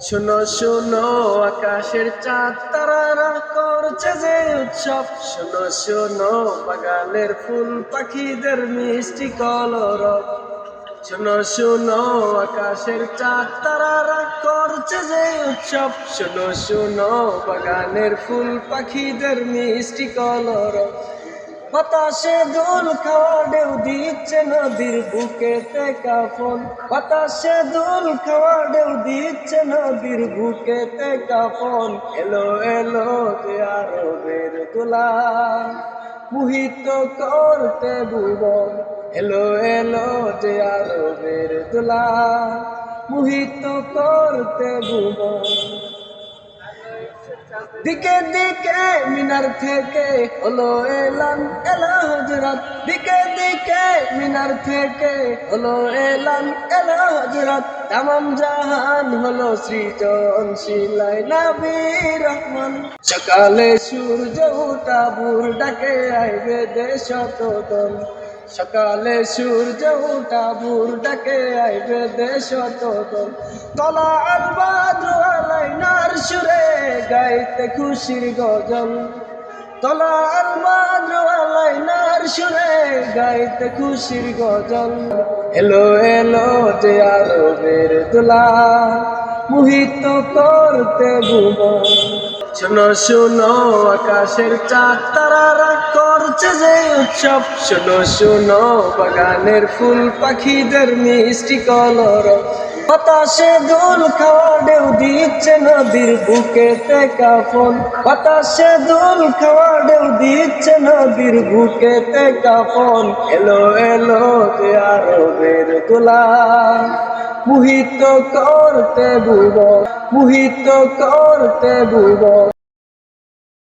শোনো শোনো, আকাশের চাঁদ, তারারা করছে যে উৎসব। শোনো শোনো, বাগানের ফুল, পাখিদের মিষ্টি কলর শোনো শোনো, আকাশের চাঁদ, তারারা করছে যে উৎসব। শোনো শোনো, বাগানের ফুল, পাখিদের মিষ্টি কলর বাতাসে দোল খাওয়া ঢেউ দিচ্ছে নদীর বুকেতে কাফন। বাতাসে দোল খাওয়া ঢেউ দিচ্ছে নদীর বুকেতে কাফন। এলো এলো যে আরবের দোলা মোহিত করতে ভুবন। এলো এলো যে আরবের দোলা মোহিত করতে ভুবন। দিকে দিকে মিনার থেকে হলো এলান এলা হজরত। দিকে দিকে মিনার থেকে হলো এলান এলা হজরত। তামাম জাহান হলো সৃজন শিলাই নবী রহমান। সকালে সূর্য উঠা বুর ডাকে, আইবে দেশ দল সকালে সূর্য উঠা বুর ডাকে, আইবে দেশ দল তলা আল বাদ্র আলাইনার সুরে, গাইতে খুশির গজল। তলা আল বাদ্র আলাইনার সুরে, গাইতে খুশির গজল। এলো এলো যে আরবের দোলা, মোহিত করতে ভুবন। শোনো শোনো, আকাশের চাঁদ, তারারা করছে যে উৎসব। শোনো শোনো, বাগানের ফুল পাখিদের মিষ্টি কলর। বাতাসে দোল খাওয়া ঢেউ দিচ্ছে নদীর বুকেতে কাফন। বাতাসে দোল খাওয়া ঢেউ দিচ্ছে নদীর বুকেতে কাফন। এলো এলো যে আরবের তোলা মোহিত করতে ভুবন মোহিত করতে ভুবন